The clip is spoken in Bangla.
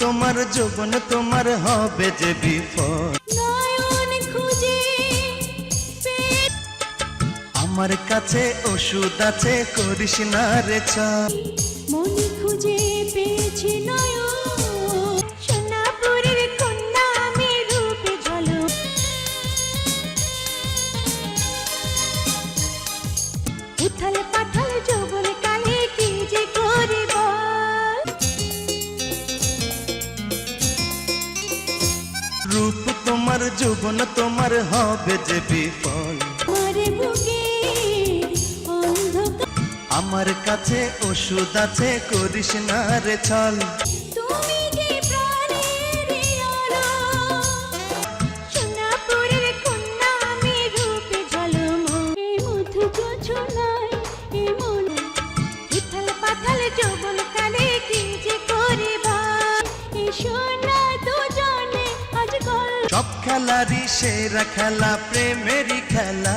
তোমার যৌবন তোমার হবে যে পেয়ে আমার কাছে ওষুধ আছে করিস না রে মনে খুঁজে পেয়েছি উথাল রূপ তোমার যৌবন তোমার হবে যে বিফল। আমার কাছে ওষুধ আছে করিস না রে ছল। যে প্রাণের সব খেলারই সেরা খেলা প্রেমেরই খেলা।